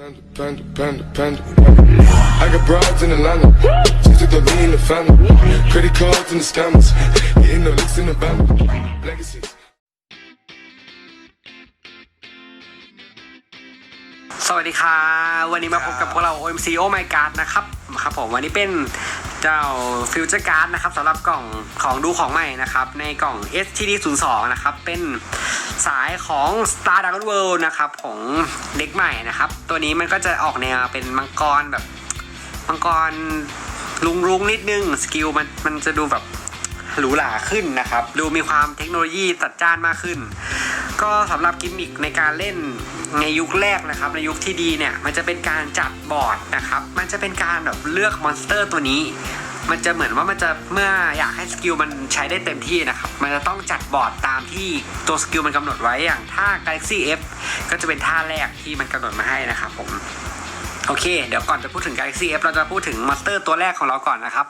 Panda, panda, panda, panda. I got broads in Atlanta. Just took the lean in the family. Credit cards and the scammers. Hitting the licks in the band. Legacies. สวัสดีค่ะ วันนี้มาพบกับพวกเรา OMC Oh My God นะครับ ครับผม วันนี้เป็น เจ้า Future Card นะครับสำหรับกล่องของดูของใหม่นะครับ ในกล่อง STD 0 2นะครับ เป็นสายของ Star Dragon World นะครับของเด็กใหม่นะครับ ตัวนี้มันก็จะออกแนวเป็นมังกรแบบมังกรลุงรุงๆนิดนึง สกิลมันมันจะดูแบบหรูหราขึ้นนะครับ ดูมีความเทคโนโลยีจัดจ้านมากขึ้น ก็สำหรับกิมมิคในการเล่นในยุคแรกนะครับ ในยุคที่ดีเนี่ยมันจะเป็นการจัดบอร์ดนะครับ มันจะเป็นการแบบเลือกมอนสเตอร์ตัวนี้ มันจะเหมือนว่ามันจะเมื่ออยากให้สกิลมันใช้ได้เต็มที่นะครับ มันจะต้องจัดบอร์ดตามที่ตัวสกิลมันกำหนดไว้อย่างท่า Galaxy F ก็จะเป็นท่าแรกที่มันกำหนดมาให้นะครับผมโอเค เดี๋ยวก่อนจะพูดถึง Galaxy F เราจะพูดถึงมอนสเตอร์ตัวแรกของเราก่อนนะครับ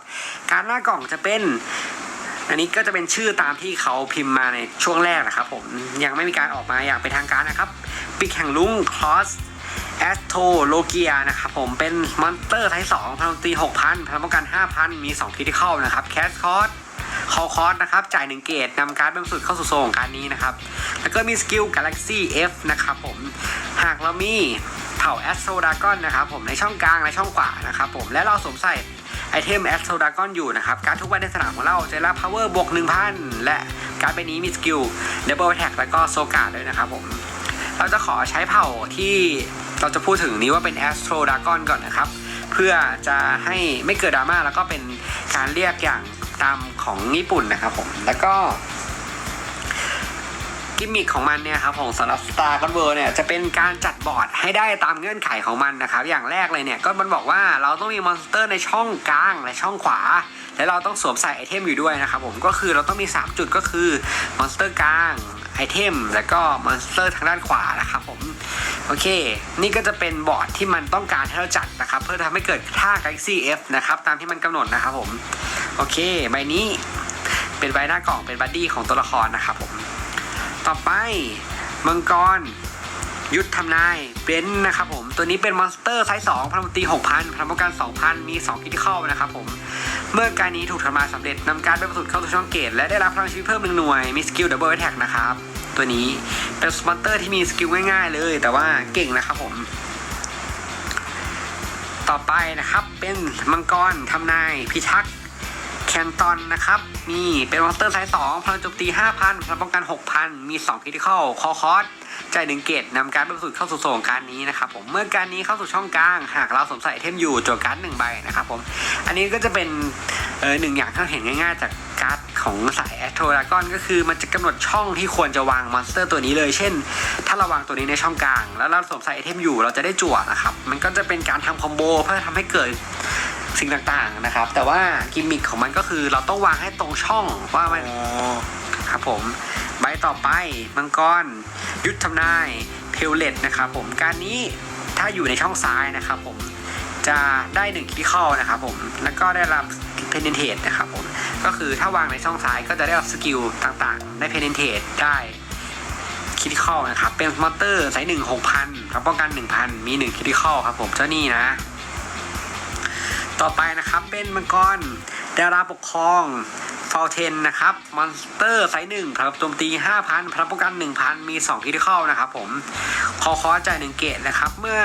การหน้ากล่องจะเป็น อันนี้ก็จะเป็นชื่อตามที่เขาพิมพ์มาในช่วงแรกนะครับผมยังไม่มีการออกมาอย่างเป็นทางการนะครับปิกแห่งลุงคลอสแอสโทโลเกียนะครับผมเป็นมอนสเตอร์ไทป์2พลังตี6,000พลังป้องกัน5,000มี2คิทิเข้านะครับแคสคอร์สคอคอร์สนะครับจ่าย1เกตนำการ์ดบางสุดเข้าสู่โซนของการนี้นะครับ แล้วก็มีสกิล Galaxy F นะครับผมหากเรามีเผ่าแอสโ d ดากอนนะครับผมในช่องกลางและช่องขวานะครับผมและเราสวมใส่ ไอเทมแอสโซดากอนอยู่นะครับ การทุกใบในสนามของเราจะได้พาวเวอร์บวก 1,000 และการไปนี้มีสกิลดับเบิลแท็กแล้วก็โซกาด้วยนะครับผม เราจะขอใช้เผ่าที่เราจะพูดถึงนี้ว่าเป็นแอสโตรดากอนก่อนนะครับ เพื่อจะให้ไม่เกิดดราม่าแล้วก็เป็นการเรียกอย่างตามของญี่ปุ่นนะครับผม แล้วก็ กิมมิคของมันเนี่ยครับผมสำหรับ Star c o n v e r เนี่ยจะเป็นการจัดบอร์ดให้ได้ตามเงื่อนไขของมันนะครับ อย่างแรกเลยเนี่ยก็มันบอกว่าเราต้องมีมอนสเตอร์ในช่องกลางและช่องขวา และเราต้องสวมใส่ไอเทมอยู่ด้วยนะครับผมก็คือเราต้องมี 3 จุดก็คือมอนสเตอร์กลางไอเทมแล้วก็มอนสเตอร์ทางด้านขวานะครับผมโอเค นี่ก็จะเป็นบอร์ดที่มันต้องการให้เราจัดนะครับ เพื่อทำให้เกิดท่า Galaxy F นะครับ ตามที่มันกำหนดนะครับผม โอเค ใบนี้เป็นใบหน้ากล่องเป็นบัดดี้ของตัวละครนะครับผม ต่อไปมังกร ยุทธทำนายเบนนะครับผม ตัวนี้เป็นมอนสเตอร์ไซส์2พลังตี6,000พลังป้องกัน2,000 มี2คิดเข้านะครับผม เมื่อการนี้ถูกทำลายสำเร็จนำการไปประสุดเข้าสู่ช่องเกต และได้รับพลังชีวิตเพิ่มหนึ่งหน่วย มีสกิลดับเบิลแท็กนะครับ ตัวนี้เป็นมอนสเตอร์ที่มีสกิลง่ายๆเลย แต่ว่าเก่งนะครับผม ต่อไปนะครับเป็นมังกรทำนายพิทักษ์ นตอนนะครับมีเป็นมอนสเตอร์ไซส์2พลังโจมตี 5,000พลังป้องกัน 6,000 มี 2คิทิคอลคอคอสจ่ายหนึ่งเกตนำการบรรสุดเข้าสู่โซนการนี้นะครับผมเมื่อการนี้เข้าสู่ช่องกลาง หากเราสวมใส่เทมอยู่โจทย์การ์ดหนึ่งใบนะครับผมอันนี้ก็จะเป็นเออหนึ่งอย่างที่เราเห็นง่ายๆ จากการ์ดของสายแอสโทรากอนก็คือมันจะกำหนดช่องที่ควรจะวางมอนสเตอร์ตัวนี้เลย เช่น ถ้าเราวางตัวนี้ในช่องกลาง แล้วเราสวมใส่ไอเทมอยู่เราจะได้จั่วนะครับมันก็จะเป็นการทำคอมโบเพื่อทำให้เกิด สิ่งต่างๆนะครับ แต่ว่ากิมมิคของมันก็คือเราต้องวางให้ตรงช่องว่ามันครับผมใบต่อไปมังกร ยุทธทำนายเพลเลตนะครับผมการนี้ถ้าอยู่ในช่องซ้ายนะครับผมจะได้หนึ่งคิเข้านะครับผมแล้วก็ได้รับเพนเ t เทนะครับผมก็คือถ้าวางในช่องซ้ายก็จะได้รับสกิลต่างๆ ได้เพนเ t เทได้คิดเข้านะครับ เป็นมอเตอร์ไซส์หนึ่งหกพันครับป้องกันหนึ่งพันมีหนึ่งคิดเข้าครับผมเจ้านี่นะ ต่อไปนะครับเป็นมังกรดาราปกครองฟาวเทนนะครับมอนสเตอร์ไซส์หนึ่งครับโจมตี 5,000พลังป้องกัน 1,000 มี2คิดเข้านะครับผมคอคอจ่ายหนึ่งเกตนะครับ เมื่อ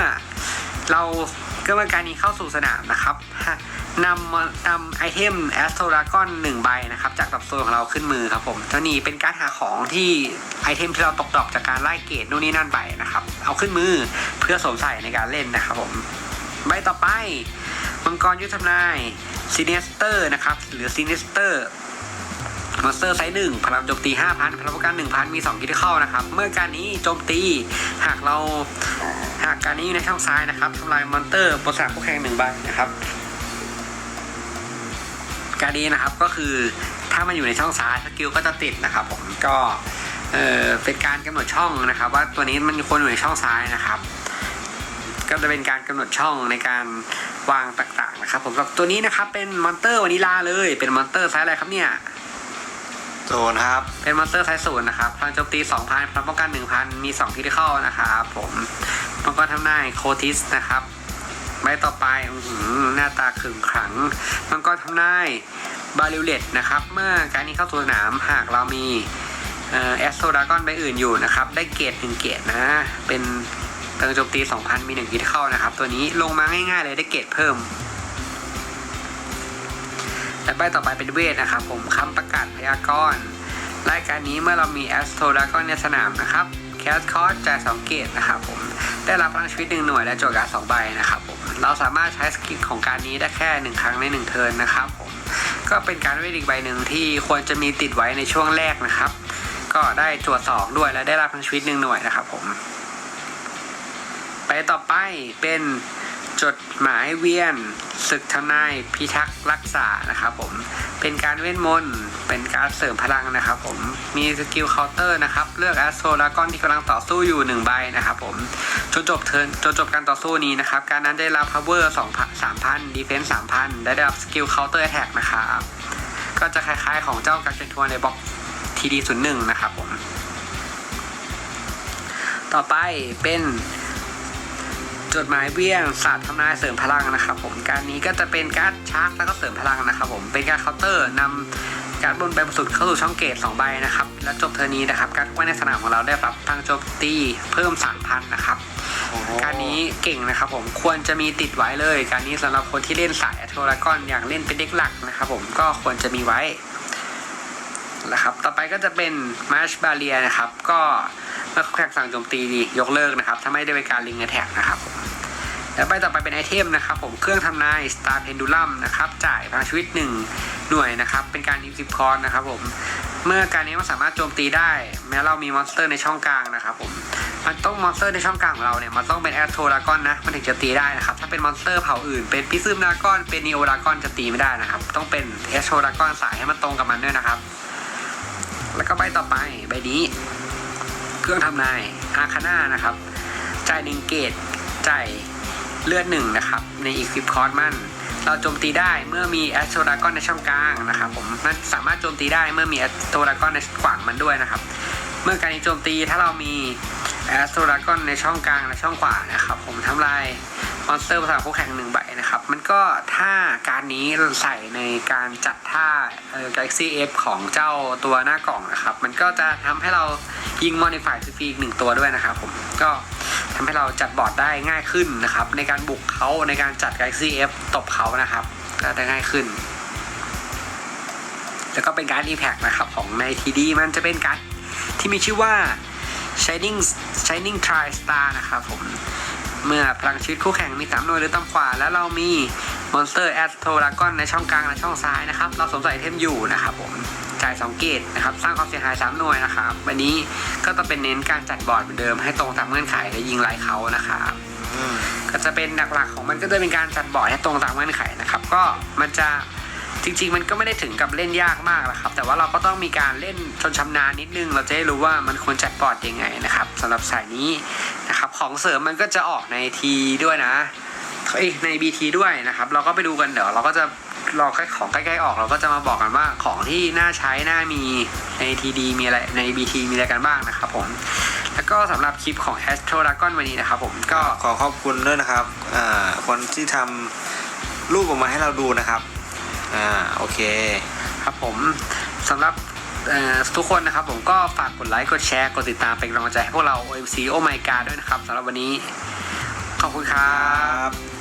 เราก็เมื่อการนี้เข้าสู่สนามนะครับนำนำไอเทมแอสโทรากอนหนึ่งใบนะครับ จากดับโซนของเราขึ้นมือครับผมเจ้านี้เป็นการหาของที่ไอเทมที่เราตกดอกจากการไล่เกตนู่นนี่นั่นไปนะครับ เอาขึ้นมือเพื่อสวมใส่ในการเล่นนะครับผมใบต่อไป มังกรยุทธทำนายซีเนสเตอร์นะครับ หรือซีเนสเตอร์มอนสเตอร์ไซส์หนึ่งพลังโจมตี 5,000 พลังป้องกัน 1,000 มี2กิทิเข้านะครับ เมื่อการนี้โจมตี หากเราหากการนี้อยู่ในช่องซ้ายนะครับทำลายมอนเตอร์บนสนามคู่แข่งหนึ่งใบนะครับ การนี้นะครับก็คือถ้ามันอยู่ในช่องซ้ายสกิลก็จะติดนะครับ ผมก็เออเป็นการกำหนดช่องนะครับ ว่าตัวนี้มันควรอยู่ในช่องซ้ายนะครับ ก็จะเป็นการกำหนดช่องในการ วางต่างๆนะครับผมสำหรับตัวนี้นะครับเป็นมอนเตอร์วานิลาเลยเป็นมอนเตอร์ไซส์อะไรครับเนี่ยโซนครับ เป็นมอนสเตอร์ไซส์ศูนย์นะครับพลังโจมตี 2,000พลังป้องกัน 1,000 มี2คิดเข้านะครับผมมังงกรทำนายโคติสนะครับใบต่อไปอื้อหือหน้าตาขึงขลังมังกรทำนายบาริเลตนะครับ เมื่อการนี้เข้าสู่สนามหากเรามีแอสโซดากอนใบอื่นอยู่นะครับ ได้เกรดหนึ่งเกรดนะ เป็น เติงโจมตี 2,000 มี1คิดเข้านะครับ ตัวนี้ลงมาง่ายๆเลยได้เกรดเพิ่ม และใบต่อไปเป็นเวทนะครับ ผมคำประกาศพยากรณ์รายการนี้เมื่อเรามีแอสโทดากอนในสนามนะครับแคสคอร์สจ่ายสองเกตนะครับผมได้รับพลังชีวิตหนึ่งหน่วยและโจทย์การดสองใบนะครับผมเราสามารถใช้สกิลของการนี้ได้แค่หนึ่งครั้งในหนึ่งเทิร์นนะครับผมก็เป็นการเวทอีกใบหนึ่งที่ควรจะมีติดไว้ในช่วงแรกนะครับ ก็ได้จทย์สองด้วยและได้รับพลังชีวิตหนึ่งหน่วยนะครับผม ต่อไปเป็นจดหมายเวียนศึกทนายพิทักษ์รักษานะครับผมเป็นการเวทมนต์เป็นการเสริมพลังนะครับผมมีสกิลเคาน์เตอร์นะครับเลือกแอสโซลากอนที่กำลังต่อสู้อยู่หนึ่งใบนะครับผมจนจบเทิร์นจนจบการต่อสู้นี้นะครับ การนั้นได้รับ power 2 3 0 0 0 defense 3,000ได้รับสกิลเคาน์เตอร์แท็กนะครับก็จะคล้ายๆของเจ้ากักเกนทัวร์ในบล็อกทีดีศูนย์หนึ่งนะครับผมต่อไปเป็น จดหมายเบี้ยงศาสตร์ทำนายเสริมพลังนะครับผมการนี้ก็จะเป็นการดชาร์จแล้วก็เสริมพลังนะครับผมเป็นการเคาน์เตอร์นำการดบนใบบนสุดเข้าสู่ช่องเกต2ใบนะครับและจบเทอร์นี้นะครับการดไว้ในสนามของเราได้รับพลังโจมตีเพิ่ม3,000นะครับโอ้โหการนี้เก่งนะครับผมควรจะมีติดไว้เลย การนี้สำหรับคนที่เล่นสายอัโทรากอนอยากเล่นเป็นเด็กหลักนะครับผมก็ควรจะมีไว้นะครับต่อไปก็จะเป็นมาร์ชบาเลียนะครับก็ เมื่อแข่งสั่งโจมตีดียกเลิกนะครับ ถ้าไม่ได้เป็นการลิงแท็กนะครับแล้วไปต่อไปเป็นไอเทมนะครับผมเครื่องทำนาย Star Pendulum นะครับจ่ายพลังชีวิต 1 หน่วยนะครับ เป็นการอินซิปคอนนะครับผมเมื่อการนี้มันสามารถโจมตีได้ แม้เรามีมอนสเตอร์ในช่องกลางนะครับผมมันต้องมอนสเตอร์ในช่องกลางของเราเนี่ยมันต้องเป็นแอสโทรากอนนะมันถึงจะตีได้นะครับ ถ้าเป็นมอนสเตอร์เผ่าอื่น เป็นพิซึมดากอนเป็นนีโอดากอนจะตีไม่ได้นะครับ ต้องเป็นแอสโทรากอนสายให้มันตรงกับมันด้วยนะครับ แล้วก็ใบต่อไปใบนี้ เครื่องทำนายอาคาน่านะครับ จ่ายหนึ่งเกตจ่ายเลือดหนึ่งนะครับ ในอีกฟิปคอร์สมันเราโจมตีได้เมื่อมีแอสโทรากอนในช่องกลางนะครับผมมันสามารถโจมตีได้เมื่อมีแอสโทรากอนในขวางมันด้วยนะครับ เมื่อการโจมตีถ้าเรามีแอสโทรากอนในช่องกลางและช่องขวานะครับผมทำลายมอนสเตอร์ภาษาคู่แข่งหนึ่งใบนะครับ มันก็ถ้าการนี้ใส่ในการจัดท่า Galaxy F ของเจ้าตัวหน้ากล่องนะครับ มันก็จะทำให้เรา ยิง Modify ฟรีอีกหนึ่งตัวด้วยนะครับผมก็ทำให้เราจัดบอร์ดได้ง่ายขึ้นนะครับ ในการบุกเขาในการจัด Galaxy F ตบเขานะครับ ก็จะง่ายขึ้น แล้วก็เป็นการ Impact นะครับของในทีดีมันจะเป็นการดที่มีชื่อว่า Shining Shining Tri Star นะครับผมเมื่อพลังชีวิตคู่แข่งมี3หน่วยหรือต่ำกว่า แล้วเรามีมอนสเตอร์แอสโทรากอนในช่องกลางและช่องซ้ายนะครับ เราสวมใส่ไอเทมอยู่นะครับผม จ่าย 2 เกตนะครับ สร้างความเสียหาย 3 หน่วยนะครับ วันนี้ก็ต้องเป็นเน้นการจัดบอร์ดเหมือนเดิมให้ตรงตามเงื่อนไขและยิงไล่เขานะครับก็จะเป็นหลักๆของมันก็จะเป็นการจัดบอร์ดให้ตรงตามเงื่อนไขนะครับ ก็มันจะจริงๆ มันก็ไม่ได้ถึงกับเล่นยากมากนะครับ แต่ว่าเราก็ต้องมีการเล่นจนชำนาญนิดนึง เราจะได้รู้ว่ามันควรจัดบอร์ดยังไงนะครับสำหรับสายนี้นะครับ ของเสริมมันก็จะออกในทีด้วยนะเอ้ใน BT ด้วยนะครับ เราก็ไปดูกันเดี๋ยวเราก็จะ รอใกล้ของใกล้ๆออกเราก็จะมาบอกกันว่าของที่น่าใช้น่ามีใน TD มีอะไรใน BT มีอะไรกันบ้างนะครับผม แล้วก็สำหรับคลิปของ Astro Dragon วันนี้นะครับผมก็ขอขอบคุณด้วยนะครับอ่าคนที่ทำรูปออกมาให้เราดูนะครับอ่าโอเค ครับผมสำหรับเอ่อทุกคนนะครับผมก็ฝากกดไลค์ กดแชร์ กดติดตามเป็นกำลังใจให้พวกเรา OMC Oh My God ด้วยนะครับสำหรับวันนี้ ขอบคุณครับ